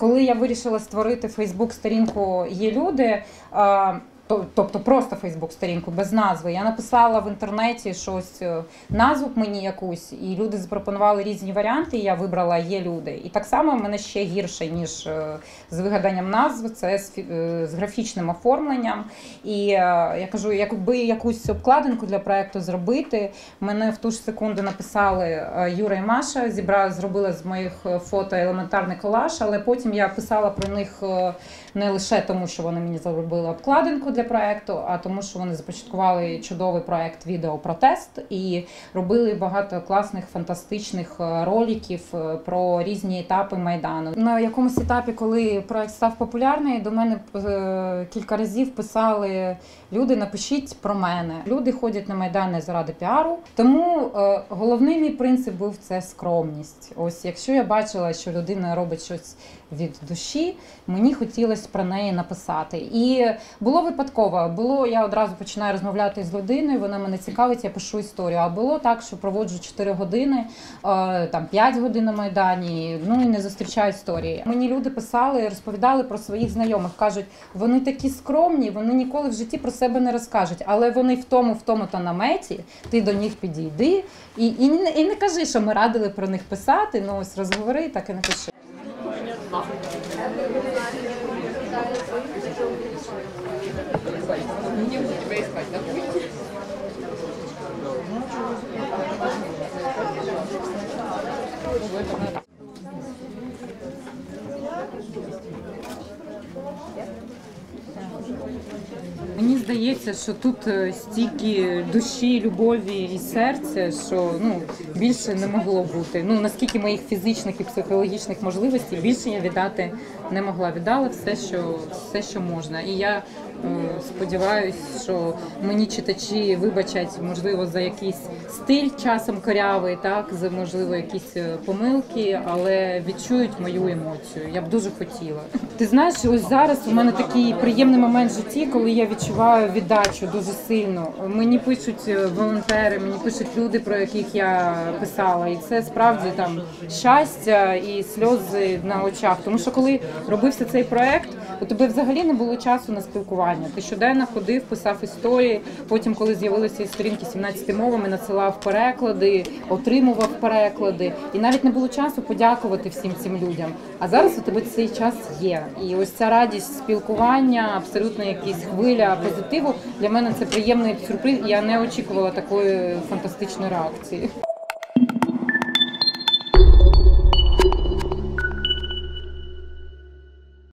Коли я вирішила створити Фейсбук-сторінку є люди. Тобто просто Фейсбук-сторінку без назви. Я написала в інтернеті щось е, назву мені якусь, і люди запропонували різні варіанти. І я вибрала є люди. І так само в мене ще гірше ніж е, з вигаданням назв. Це з, е, графічним оформленням. І я кажу, якби якусь обкладинку для проекту зробити. Мене в ту ж секунду написали Юра і Маша. Зібрали, зробили з моїх фото елементарний колаж, але потім я писала про них не лише тому, що вони мені зробили обкладинку для проекту, а тому, що вони започаткували чудовий проект відеопротест і робили багато класних фантастичних е, роликів е, про різні етапи майдану. На якомусь етапі, коли проект став популярний, до мене е, кілька разів писали люди: напишіть про мене. Люди ходять на майдан заради піару. Тому головний мій принцип був це скромність. Ось якщо я бачила, що людина робить щось від душі, мені хотілося про неї написати. І було випадково. Було я одразу починаю розмовляти з людиною. Вона мене цікавить, я пишу історію. А було так, що проводжу 4 години, е, там 5 годин на майдані. Ну і не зустрічаю історії. Мені люди писали, розповідали про своїх знайомих. кажуть, вони такі скромні, вони ніколи в житті про себе не розкажуть, але вони в тому, в тому то наметі. Ти до них підійди і, і, і не кажи, що ми радили про них писати. Ну ось розговори, так і напиши. Мені здається, що тут е, стільки душі, любові і серця, що ну більше не могло бути. Ну наскільки моїх фізичних і психологічних можливостей більше я віддати не могла. Віддала все, що все, що можна. І я е, сподіваюся, що мені читачі вибачать, можливо, за якийсь стиль часом корявий, так за можливо якісь е, помилки, але відчують мою емоцію. Я б дуже хотіла. Ти знаєш, ось зараз у мене такий приємний момент в житті, коли я відчуваю віддачу дуже сильно. Мені пишуть е, волонтери, мені пишуть люди, про яких я писала, і це справді там щастя і сльози на очах. Тому що коли робився цей проект, у тебе взагалі не було часу на спілкування. Ти щоденно ходив, писав історії. Потім, коли з'явилися сторінки 17 мовами, надсилав переклади, отримував переклади, і навіть не було часу подякувати всім цим людям. А зараз у тебе цей час є. І ось ця радість спілкування, абсолютно якась хвиля позитиву. Для мене це приємний сюрприз. Я не очікувала такої фантастичної реакції.